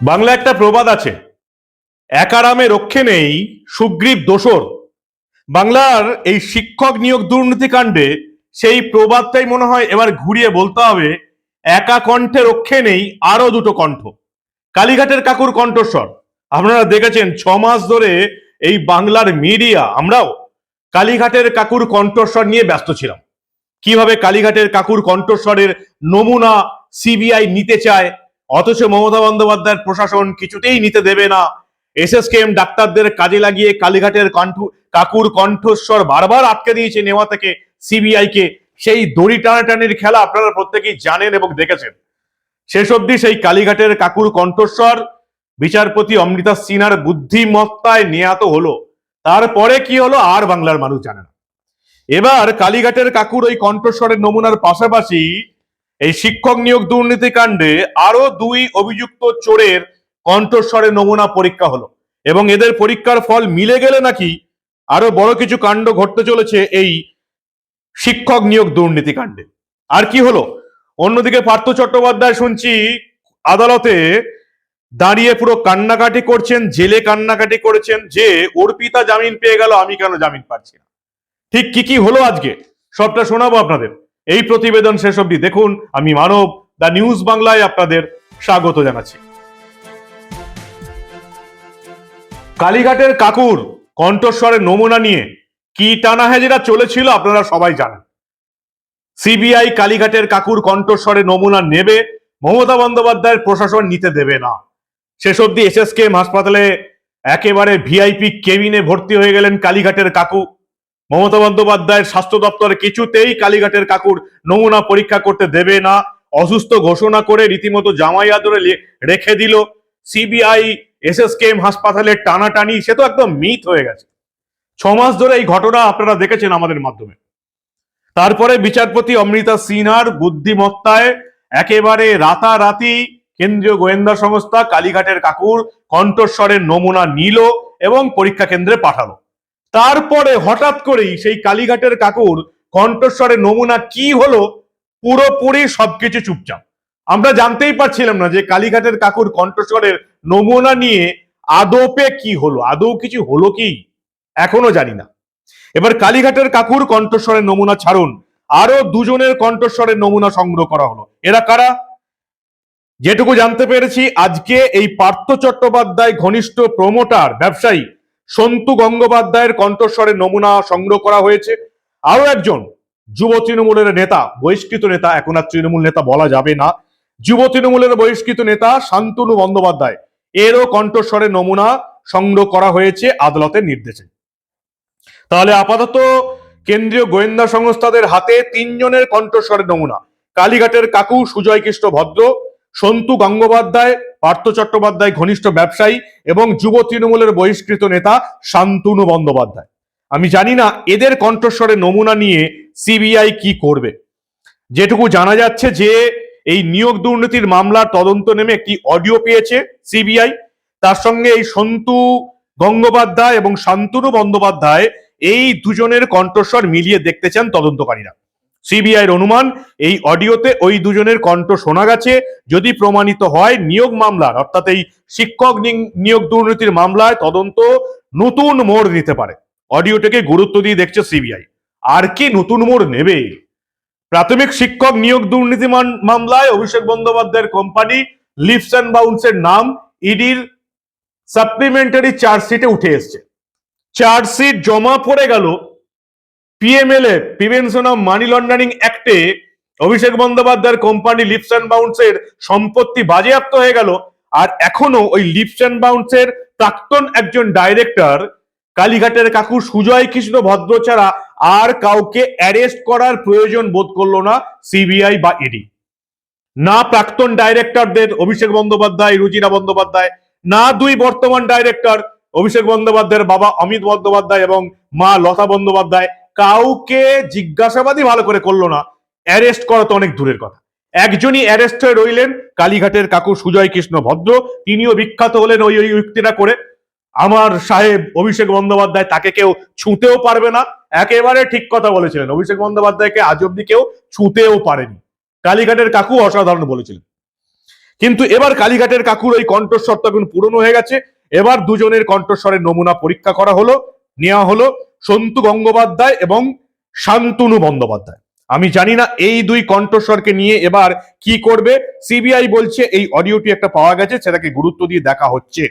বাংলা একটা প্রবাদ আছে একারামে রক্ষে নেই সুগ্রীব দোসর বাংলার এই শিক্ষক নিয়োগ দুর্নীতি কাণ্ডে সেই প্রবাদটাই মনে হয় এবার ঘুরিয়ে বলতে হবে, একা কণ্ঠে রক্ষে নেই আরও দুটো কণ্ঠ। কালীঘাটের কাকুর কণ্ঠস্বর। আপনারা দেখেছেন ছ মাস ধরে এই বাংলার মিডিয়া, আমরাও কালীঘাটের কাকুর কণ্ঠস্বর নিয়ে ব্যস্ত ছিলাম। কীভাবে কালীঘাটের কাকুর কণ্ঠস্বরের নমুনা সিবিআই নিতে চায় অথচ মমতা বন্দ্যোপাধ্যায়ের প্রশাসন কিছুতেই নিতে দেবে না। এস এস এসএসকেএম ডাক্তারদের কাজে লাগিয়ে কালীঘাটের কণ্ঠ, কাকুর কণ্ঠস্বর বারবার আটকে দিয়েছে নেওয়া থেকে সিবিআই কে সেই দড়ি টানাটানির খেলা আপনারা প্রত্যেকেই জানেন এবং দেখেছেন। শেষ অবধি সেই কালীঘাটের কাকুর কণ্ঠস্বর বিচারপতি অমৃতা সিনহার বুদ্ধিমত্তায় নেয়াত হলো। তারপরে কি হলো আর বাংলার মানুষ জানে না। এবার কালীঘাটের কাকুর ওই কণ্ঠস্বরের নমুনার পাশাপাশি এই শিক্ষক নিয়োগ দুর্নীতি কাণ্ডে আরও দুই অভিযুক্ত চোরের কণ্ঠস্বরের নমুনা পরীক্ষা হলো। এবং এদের পরীক্ষার ফল মিলে গেলে নাকি আরও বড় কিছু কাণ্ড ঘটতে চলেছে এই শিক্ষক নিয়োগ দুর্নীতি কাণ্ডে। আর কি হলো? অন্যদিকে পার্থ চট্টোপাধ্যায় শুনছি, আদালতে দাঁড়িয়ে পুরো কান্নাকাটি করছেন, জেলে কান্নাকাটি করেছেন যে অর্পিতা জামিন পেয়ে গেল, আমি কেন জামিন পাচ্ছি না? ঠিক কি কি হলো আজকে? সবটা শোনাবো আপনাদের। এই প্রতিবেদন শেষ অবধি দেখুন। আমি মানব দা নিউজ বাংলায় আপনাদের স্বাগত জানাচ্ছি। কালীঘাটের কাকুর কণ্ঠস্বরের নমুনা নিয়ে কি টানা হেজেরা চলেছিল আপনারা সবাই জানেন। সিবিআই কালীঘাটের কাকুর কণ্ঠস্বরে নমুনা নেবে, মমতা বন্দ্যোপাধ্যায়ের প্রশাসন নিতে দেবে না। শেষ অব্দি এসএসকেএম হাসপাতালে একেবারে ভিআইপি কেবিনে ভর্তি হয়ে গেলেন কালীঘাটের কাকু। মমতা বন্দ্যোপাধ্যায়ের স্বাস্থ্য দপ্তর কিছুতেই কালীঘাটের কাকুর নমুনা পরীক্ষা করতে দেবে না। অসুস্থ ঘোষণা করে রীতিমতো জামাই আদরে রেখে দিল। সিবিআই, এসএসকেএম হাসপাতালে টানাটানি, সে তো একদম মিথ হয়ে গেছে। ছ মাস ধরে এই ঘটনা আপনারা দেখেছেন আমাদের মাধ্যমে। তারপরে বিচারপতি অমৃতা সিনহার বুদ্ধিমত্তায় একেবারে রাতারাতি কেন্দ্রীয় গোয়েন্দা সংস্থা কালীঘাটের কাকুর কণ্ঠস্বরের নমুনা নিল এবং পরীক্ষা কেন্দ্রে পাঠালো। তারপরে হঠাৎ করেই সেই কালীঘাটের কাকুর কণ্ঠস্বরের নমুনা কি হলো, পুরোপুরি সবকিছু চুপচাপ। আমরা জানতেই পারছিলাম না যে কালীঘাটের কাকুর কণ্ঠস্বরের নমুনা নিয়ে আদপে কি হলো, আদৌ কিছু হলো কি? এখনও জানি না। এবার কালীঘাটের কাকুর কণ্ঠস্বরের নমুনা ছাড়ুন। আরও দুজনের কণ্ঠস্বরের নমুনা সংগ্রহ করা হলো। এরা কারা? যেটুকু জানতে পেরেছি, আজকে এই পার্থ চট্টোপাধ্যায় ঘনিষ্ঠ প্রমোটার ব্যবসায়ী সন্তু গঙ্গোপাধ্যায়ের কণ্ঠস্বরের নমুনা সংগ্রহ করা হয়েছে। আরও একজন যুব তৃণমূলের নেতা, বহিষ্কৃত নেতা, এখন আর তৃণমূল নেতা বলা যাবে না। যুব তৃণমূলের বহিষ্কৃত নেতা শান্তনু বন্দ্যোপাধ্যায়। এরও কণ্ঠস্বরের নমুনা সংগ্রহ করা হয়েছে আদালতের নির্দেশে। তাহলে আপাতত কেন্দ্রীয় গোয়েন্দা সংস্থাদের হাতে তিনজনের কণ্ঠস্বরের নমুনা। কালীঘাটের কাকু সুজয় কৃষ্ণ ভদ্র সন্তু গঙ্গোপাধ্যায়, পার্থ চট্টোপাধ্যায় ঘনিষ্ঠ ব্যবসায়ী এবং যুব তৃণমূলের বহিষ্কৃত নেতা শান্তনু বন্দ্যোপাধ্যায়। আমি জানি না এদের কণ্ঠস্বরের নমুনা নিয়ে সিবিআই কি করবে। যেটুকু জানা যাচ্ছে যে এই নিয়োগ দুর্নীতির মামলার তদন্ত নেমে একটি অডিও পেয়েছে সিবিআই। তার সঙ্গে এই সন্তু গঙ্গোপাধ্যায় এবং শান্তনু বন্দ্যোপাধ্যায় এই দুজনের কণ্ঠস্বর মিলিয়ে দেখতে চান তদন্তকারীরা। সিবিআইয়ের অনুমান, এই অডিওতে ওই দুজনের কণ্ঠ শোনা গেছে। যদি প্রমাণিত হয়, নিয়োগ মামলার, অর্থাৎ এই শিক্ষক নিয়োগ দুর্নীতির মামলায় তদন্ত নতুন মোড় নিতে পারে। অডিওটাকে গুরুত্ব দিয়ে দেখছে সিবিআই। আর কি নতুন মোড় নেবে? প্রাথমিক শিক্ষক নিয়োগ দুর্নীতি মামলায় অভিষেক বন্দ্যোপাধ্যায়ের কোম্পানি, লিপস অ্যান্ড বাউন্সের নাম, ইডির সাপ্লিমেন্টারি চার্জশিটে উঠে এসছে। চার্জশিট জমা পড়ে গেল PMLA prevention of money laundering অ্যাক্টে Abhishek বন্দ্যোপাধ্যায়ের কোম্পানি লিপস অ্যান্ড বাউন্সের সম্পত্তি বাজেয়াপ্ত হয়ে গেল। আর এখনও ওই লিপস অ্যান্ড বাউন্সের প্রাক্তন একজন ডাইরেক্টর কালীঘাটের কাকু সুজয় কৃষ্ণ ভদ্র ছাড়া আর কাউকে অ্যারেস্ট করার প্রয়োজন বোধ করল না সিবিআই বা ইডি না প্রাক্তন ডাইরেক্টরদের অভিষেক বন্দ্যোপাধ্যায় রুজিরা বন্দ্যোপাধ্যায়, না দুই বর্তমান ডাইরেক্টর অভিষেক বন্দ্যোপাধ্যায়ের বাবা অমিত বন্দ্যোপাধ্যায় এবং মা লতা বন্দ্যোপাধ্যায়। কাউকে জিজ্ঞাসাবাদই ভালো করে করল না। অ্যারেস্ট করা তো অনেক দূরের কথা। একজনই অ্যারেস্ট হয়ে রইলেন কালীঘাটের কাকু সুজয় কৃষ্ণ ভদ্র। তিনিও বিখ্যাত হলেন ওই ওই উক্তিটা করে। আমার সাহেব অভিষেক বন্দ্যোপাধ্যায় তাকে কেউ ছুঁতেও পারবে না। একেবারে ঠিক কথা বলেছিলেন। অভিষেক বন্দ্যোপাধ্যায়কে আজ অব্দি কেউ ছুঁতেও পারেনি। কালীঘাটের কাকু অসাধারণ বলেছিলেন। কিন্তু এবার কালীঘাটের কাকুর ওই কণ্ঠস্বর তখন পুরনো হয়ে গেছে। এবার দুজনের কণ্ঠস্বরের নমুনা পরীক্ষা করা হলো, নেওয়া হলো। সন্তু গঙ্গোপাধ্যায় এবং শান্তনু বন্দ্যোপাধ্যায়। আমি জানি না এই দুই কণ্ঠস্বরকে নিয়ে এবার কি করবে। সিবিআই বলছে এই অডিওটি একটা পাওয়া গেছে, সেটাকে গুরুত্ব দিয়ে দেখা হচ্ছে।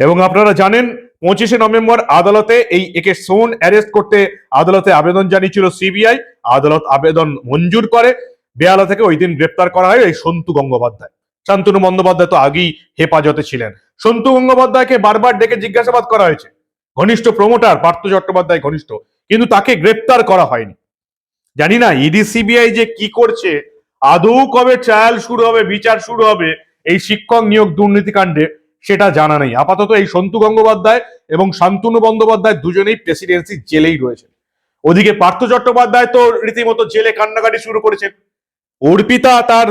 এবং আপনারা জানেন, পঁচিশে নভেম্বর আদালতে এই একে সোন অ্যারেস্ট করতে আদালতে আবেদন জানিয়েছিল সিবিআই। আদালত আবেদন মঞ্জুর করে। বেয়ালা থেকে ওই দিন গ্রেপ্তার করা হয় এই সন্তু গঙ্গোপাধ্যায়। শান্তনু বন্দ্যোপাধ্যায় তো আগেই হেফাজতে ছিলেন। সন্তু গঙ্গোপাধ্যায়কে বারবার ডেকে জিজ্ঞাসাবাদ করা হয়েছে। ঘনিষ্ঠ প্রমোটার পার্থ চট্টোপাধ্যায় ঘনিষ্ঠ, কিন্তু তাকে গ্রেপ্তার করা হয়নি। জানি না ইডি সিবিআই যে কি করছে, আদৌ কবে ট্রায়াল শুরু হবে, বিচার শুরু হবে, এই শিক্ষক নিয়োগ দুর্নীতিকাণ্ডে সেটা জানা নেই। আপাতত এই সন্তু গঙ্গোপাধ্যায় এবং শান্তনু বন্দ্যোপাধ্যায় দুজনেই প্রেসিডেন্সি জেলেই রয়েছেন। ওদিকে পার্থ চট্টোপাধ্যায় তো রীতিমতো জেলে কান্নাকাটি শুরু করেছেন। অর্পিতা তার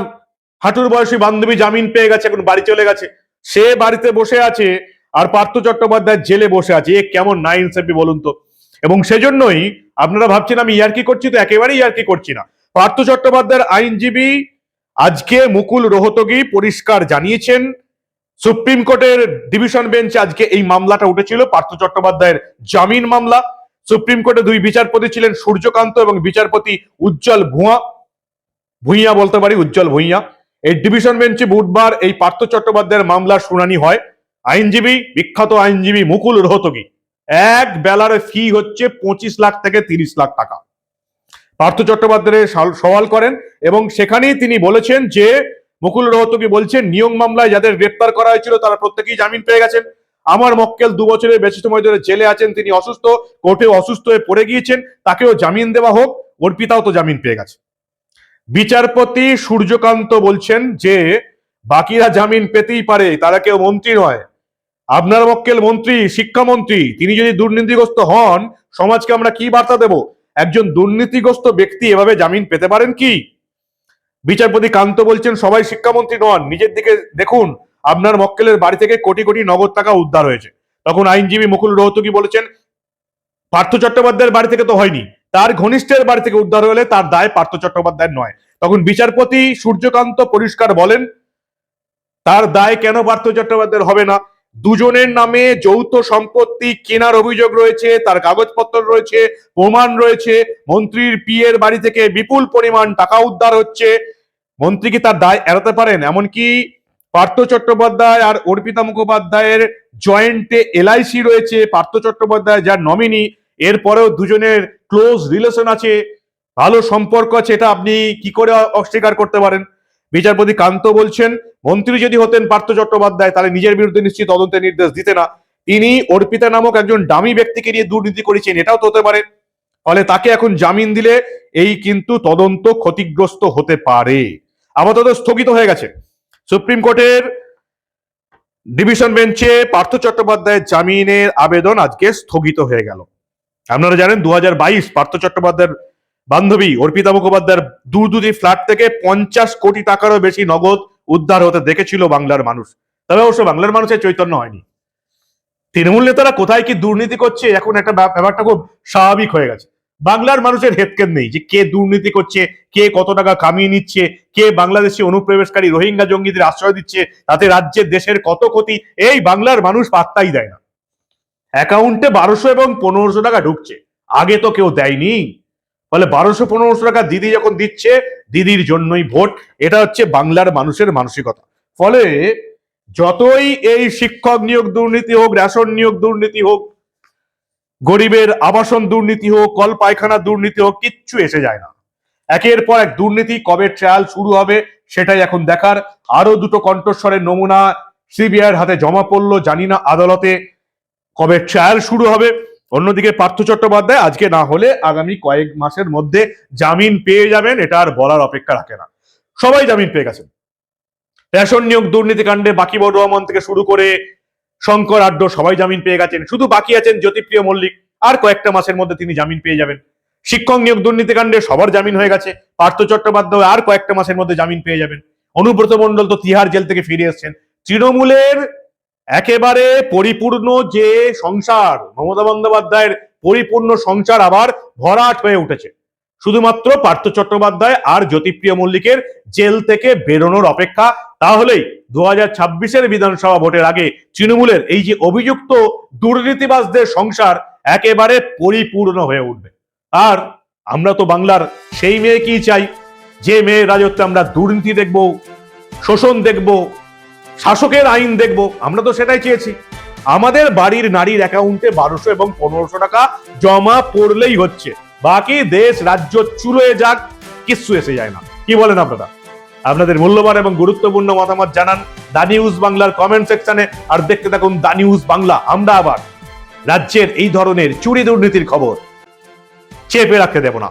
হাঁটুর বয়সী বান্ধবী জামিন পেয়ে গেছে, এখন বাড়ি চলে গেছে। সে বাড়িতে বসে আছে আর পার্থ চট্টোপাধ্যায় জেলে বসে আছে। এ কেমন না ইনসাফি বলুন তো। এবং সেজন্যই আপনারা ভাবছেন, আমি ইয়ার্কি করছি তো একেবারেই ইয়ার্কি করছি না। পার্থ চট্টোপাধ্যায়ের আইনজীবী আজকে মুকুল রোহতগি পরিষ্কার জানিয়েছেন, সুপ্রিম কোর্টের ডিভিশন বেঞ্চ আজকে এই মামলাটা উঠেছিল, পার্থ চট্টোপাধ্যায়ের জামিন মামলা। সুপ্রিম কোর্টে দুই বিচারপতি ছিলেন সূর্যকান্ত এবং বিচারপতি উজ্জ্বল ভুঁয়া। ভুইয়া বলতে পারি, উজ্জ্বল ভুইয়া। এই ডিভিশন বেঞ্চে বুধবার এই পার্থ চট্টোপাধ্যায়ের মামলার শুনানি হয়। আইনজীবী, বিখ্যাত আইনজীবী মুকুল রোহতগি। এক বেলার ফি হচ্ছে পঁচিশ লাখ থেকে তিরিশ লাখ টাকা। পার্থ চট্টোপাধ্যায় সাল- সওয়াল করেন এবং সেখানেই তিনি বলেছেন যে, মুকুল রোহতগি বলছেন, নিয়োগ মামলায় যাদের গ্রেপ্তার করা হয়েছিল তারা প্রত্যেকেই জামিন পেয়ে গেছেন। আমার মক্কেল দু বছরের বেশি সময় ধরে জেলে আছেন, তিনি অসুস্থ কোর্টে অসুস্থ হয়ে পড়ে গিয়েছেন, তাকেও জামিন দেওয়া হোক অর্পিতাও তো জামিন পেয়ে গেছে। বিচারপতি সূর্যকান্ত বলছেন যে, বাকিরা জামিন পেতেই পারে, তারা কেউ মন্ত্রী নয়। আপনার মক্কেল মন্ত্রী, শিক্ষামন্ত্রী, তিনি যদি দুর্নীতিগ্রস্ত হন, সমাজকে আমরা কি বার্তা দেব? একজন দুর্নীতিগ্রস্ত ব্যক্তি এভাবে জামিন পেতে পারেন কি? বিচারপতি কান্ত বলছেন, সবাই শিক্ষামন্ত্রী নন। নিজের দিকে দেখুন, আপনার মক্কেলের বাড়ি থেকে কোটি কোটি নগদ টাকা উদ্ধার হয়েছে। তখন আইনজীবী মুকুল রোহতগি বলেছেন, পার্থ চট্টোপাধ্যায়ের বাড়ি থেকে তো হয়নি। তার ঘনিষ্ঠের বাড়ি থেকে উদ্ধার হলে তার দায় পার্থ চট্টোপাধ্যায়ের নয়। তখন বিচারপতি সূর্যকান্ত পরিষ্কার বলেন, তার দায় কেন পার্থ চট্টোপাধ্যায়ের হবে না? দুজনের নামে যৌথ সম্পত্তি কেনার অভিযোগ রয়েছে, তার কাগজপত্র রয়েছে, প্রমাণ রয়েছে, মন্ত্রীর পিয়ের বাড়ি থেকে বিপুল পরিমাণ টাকা উদ্ধার হচ্ছে। মন্ত্রী কি তার দায় এড়াতে পারেন? এমনকি পার্থ চট্টোপাধ্যায় আর অর্পিতা মুখোপাধ্যায়ের জয়েন্টে এলআইসি রয়েছে, পার্থ চট্টোপাধ্যায় যার নমিনি। এরপরেও দুজনের ক্লোজ রিলেশন আছে, ভালো সম্পর্ক আছে, এটা আপনি কি করে অস্বীকার করতে পারেন? বিচারপতি কান্ত বলছেন, মন্ত্রী যদি হতেন পার্থ চট্টোপাধ্যায়, তাহলে নিজের বিরুদ্ধে নিশ্চিত তদন্তের নির্দেশ দিতে না। তিনি অর্পিতা নামক একজন ডামি ব্যক্তিকে নিয়ে দুর্নীতি করেছেন, এটাও তো হতে পারে। ফলে তাকে এখন জামিন দিলে এই কিন্তু তদন্ত ক্ষতিগ্রস্ত হতে পারে। আপাতত স্থগিত হয়ে গেছে। সুপ্রিম কোর্টের ডিভিশন বেঞ্চে পার্থ চট্টোপাধ্যায়ের জামিনের আবেদন আজকে স্থগিত হয়ে গেল। আপনারা জানেন দু হাজার বাইশ পার্থ চট্টোপাধ্যায়ের বান্ধবী অর্পিতা মুখোপাধ্যায়ের দূর দুটি ফ্ল্যাট থেকে পঞ্চাশ কোটি টাকারও বেশি নগদ উদ্ধার হতে দেখেছিল বাংলার মানুষ। তবে অবশ্য বাংলার মানুষের চৈতন্য হয়নি। তৃণমূল নেতারা কোথায় কি দুর্নীতি করছে, এখন একটা ব্যাপারটা খুব স্বাভাবিক হয়ে গেছে। বাংলার মানুষের হেতকেন নেই যে কে দুর্নীতি করছে, কে কত টাকা কামিয়ে নিচ্ছে, কে বাংলাদেশি অনুপ্রবেশকারী রোহিঙ্গা জঙ্গিদের আশ্রয় দিচ্ছে, তাতে রাজ্যের দেশের কত ক্ষতি, এই বাংলার মানুষ পাত্তাই দেয় না। অ্যাকাউন্টে বারোশো এবং পনেরোশো টাকা ঢুকছে। আগে তো কেউ দেয়নি। ফলে বারোশো পনেরোশো টাকা দিদি যখন দিচ্ছে, দিদির জন্যই ভোট। এটা হচ্ছে বাংলার মানুষের মানসিকতা। ফলে যতই এই শিক্ষক নিয়োগ দুর্নীতি হোক, রেশন নিয়োগ দুর্নীতি হোক, গরিবের আবাসন দুর্নীতি হোক কল পায়খানা দুর্নীতি হোক, কিচ্ছু এসে যায় না। একের পর এক দুর্নীতি কবে ট্রায়াল শুরু হবে সেটাই এখন দেখার। আরও দুটো কণ্ঠস্বরের নমুনা সিবিআইয়ের হাতে জমা পড়ল, জানি না আদালতে কবে ট্রায়াল শুরু হবে। অন্যদিকে পার্থ চট্টোপাধ্যায়, আজকে না হলে আগামী কয়েক মাসের মধ্যে জামিন পেয়ে যাবেন, এটা আর বলার অপেক্ষা রাখে না। সবাই জামিন পেয়ে গেছেন। রেশন নিয়োগ দুর্নীতিকাণ্ডে বাকি রহমান থেকে শুরু করে শঙ্কর আড্ড সবাই জামিন পেয়ে গেছেন। শুধু বাকি আছেন জ্যোতিপ্রিয় মল্লিক, আর কয়েকটা মাসের মধ্যে তিনি জামিন পেয়ে যাবেন। শিক্ষক নিয়োগ দুর্নীতিকাণ্ডে সবার জামিন হয়ে গেছে। পার্থ চট্টোপাধ্যায় আর কয়েকটা মাসের মধ্যে জামিন পেয়ে যাবেন। অনুব্রত মণ্ডল তো তিহার জেল থেকে ফিরে এসেছেন। তৃণমূলের একেবারে পরিপূর্ণ যে সংসার, মমতা বন্দ্যোপাধ্যায়ের পরিপূর্ণ সংসার আবার ভরাট হয়ে উঠেছে। শুধুমাত্র পার্থ চট্টোপাধ্যায় আর জ্যোতিপ্রিয় মল্লিকের জেল থেকে বেরোনোর অপেক্ষা, তাহলেই দু হাজার ছাব্বিশের বিধানসভা ভোটের আগে তৃণমূলের এই যে অভিযুক্ত দুর্নীতিবাজদের সংসার একেবারে পরিপূর্ণ হয়ে উঠবে। আর আমরা তো বাংলার সেই মেয়েকেই চাই? যে মেয়ের রাজত্বে আমরা দুর্নীতি দেখব, শোষণ দেখব শাসকের আইন দেখব, আমরা তো সেটাই চেয়েছি। আমাদের বাড়ির নারীর অ্যাকাউন্টে বারোশো এবং পনেরোশো টাকা জমা পড়লেই হচ্ছে। বাকি দেশ, রাজ্য চুলোয় যাক, কিচ্ছু এসে যায় না। কি বলেন আপনারা? আপনাদের মূল্যবান এবং গুরুত্বপূর্ণ মতামত জানান দা নিউজ বাংলার কমেন্ট সেকশনে, আর দেখতে থাকুন দা নিউজ বাংলা। আমরা আবার রাজ্যের এই ধরনের চুরি দুর্নীতির খবর চেপে রাখতে দেব না।